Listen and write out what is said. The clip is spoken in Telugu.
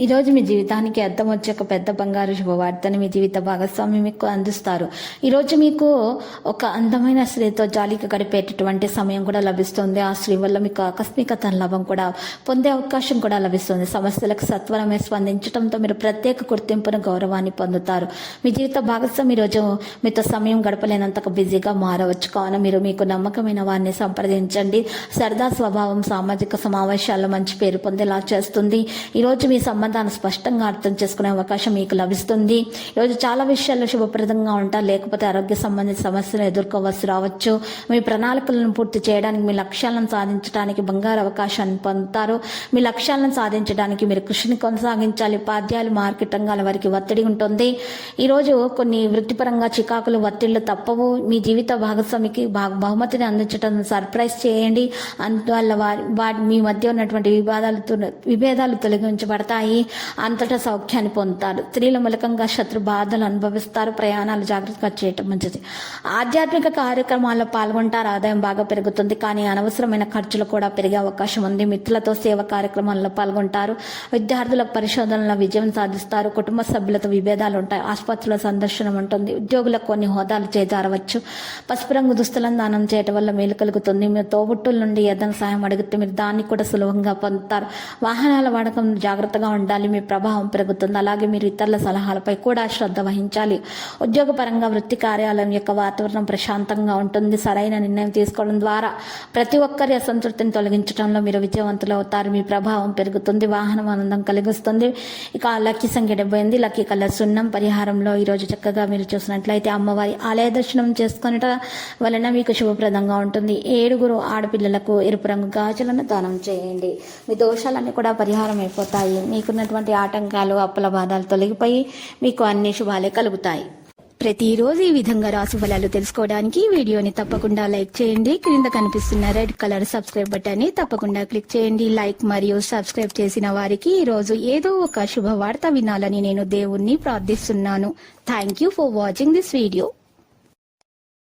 ఈరోజు మీ జీవితానికి అర్థం వచ్చే ఒక పెద్ద బంగారు శుభవార్తని మీ జీవిత భాగస్వామి మీకు అందిస్తారు. ఈరోజు మీకు ఒక అందమైన స్త్రీతో జాలిగా గడిపేటటువంటి సమయం కూడా లభిస్తుంది. ఆ స్త్రీ వల్ల మీకు ఆకస్మిక లాభం కూడా పొందే అవకాశం కూడా లభిస్తుంది. సమస్యలకు సత్వరమే స్పందించడంతో మీరు ప్రత్యేక గుర్తింపును గౌరవాన్ని పొందుతారు. మీ జీవిత భాగస్వామి ఈరోజు మీతో సమయం గడపలేనంత బిజీగా మారవచ్చు. కావున మీరు మీకు నమ్మకమైన వారిని సంప్రదించండి. సరదా స్వభావం సామాజిక సమావేశాల్లో మంచి పేరు పొందేలా చేస్తుంది. ఈరోజు మీ సంబంధాన్ని స్పష్టంగా అర్థం చేసుకునే అవకాశం మీకు లభిస్తుంది. ఈరోజు చాలా విషయాల్లో శుభప్రదంగా ఉంటారు లేకపోతే ఆరోగ్య సంబంధిత సమస్యలు ఎదుర్కోవాల్సి రావచ్చు. మీ ప్రణాళికలను పూర్తి చేయడానికి మీ లక్ష్యాలను సాధించడానికి బంగారు అవకాశాన్ని పొందుతారు. మీ లక్ష్యాలను సాధించడానికి మీరు కృషిని కొనసాగించాలి. ఉపాధ్యాయులు మార్కెట్ రంగాల వారికి ఒత్తిడి ఉంటుంది. ఈరోజు కొన్ని వృత్తిపరంగా చికాకులు ఒత్తిళ్ళు తప్పవు. మీ జీవిత భాగస్వామికి బహుమతిని అందించడం సర్ప్రైజ్ చేయండి. అందువల్ల వారి వాటి మీ మధ్య ఉన్నటువంటి వివాదాలు విభేదాలు తొలగించబడతాయి. అంతటా సౌఖ్యాన్ని పొందుతారు. స్త్రీల మూలకంగా శత్రు బాధలు అనుభవిస్తారు. ప్రయాణాలు జాగ్రత్తగా చేయటం మంచిది. ఆధ్యాత్మిక కార్యక్రమాల్లో పాల్గొంటారు. ఆదాయం బాగా పెరుగుతుంది. కానీ అనవసరమైన ఖర్చులు కూడా పెరిగే అవకాశం ఉంది. మిత్రులతో సేవ కార్యక్రమాల్లో పాల్గొంటారు. విద్యార్థుల పరిశోధనలో విజయం సాధిస్తారు. కుటుంబ సభ్యులతో విభేదాలు ఉంటాయి. ఆసుపత్రుల సందర్శనం ఉంటుంది. ఉద్యోగులకు కొన్ని హోదాలు చేజారవచ్చు. పసుపు రంగు దుస్తులను దానం చేయటం వల్ల మేలు కలుగుతుంది. మీరు తోబుట్టుల నుండి ఏదైనా సహాయం అడిగితే మీరు దాన్ని కూడా సులభంగా పొందుతారు. వాహనాల వాడకం జాగ్రత్తగా ఉండాలి. మీ ప్రభావం పెరుగుతుంది. అలాగే మీరు ఇతరుల సలహాలపై కూడా శ్రద్ధ వహించాలి. ఉద్యోగపరంగా వృత్తి కార్యాలయం యొక్క వాతావరణం ప్రశాంతంగా ఉంటుంది. సరైన నిర్ణయం తీసుకోవడం ద్వారా ప్రతి ఒక్కరి అసంతృప్తిని తొలగించడంలో మీరు విజయవంతులు అవుతారు. మీ ప్రభావం పెరుగుతుంది వాహనం ఆనందం కలిగిస్తుంది. ఇక లక్కీ సంఖ్య డెబ్బై ఎనిమిది లక్కీ కలర్ సున్నం. పరిహారంలో ఈరోజు చక్కగా మీరు చూసినట్లయితే అమ్మవారి ఆలయ దర్శనం చేసుకునేట వలన మీకు శుభప్రదంగా ఉంటుంది. ఏడుగురు ఆడపిల్లలకు ఎరుపు రంగు గాజులను దానం చేయండి. మీ దోషాలన్నీ కూడా పరిహారం అయిపోతాయి మీకు మీకున్నటువంటి ఆటంకాలు అప్పుల బాధలు తొలగిపోయి మీకు అన్ని శుభాలే కలుగుతాయి. ప్రతిరోజు ఈ విధంగా రాశి ఫలాలు తెలుసుకోవడానికి వీడియోని తప్పకుండా లైక్ చేయండి. క్రింద కనిపిస్తున్న రెడ్ కలర్ సబ్స్క్రైబ్ బటన్ని తప్పకుండా క్లిక్ చేయండి. లైక్ మరియు సబ్స్క్రైబ్ చేసిన వారికి ఈ రోజు ఏదో ఒక శుభవార్త వినాలని నేను దేవుణ్ణి ప్రార్థిస్తున్నాను. Thank you for watching this video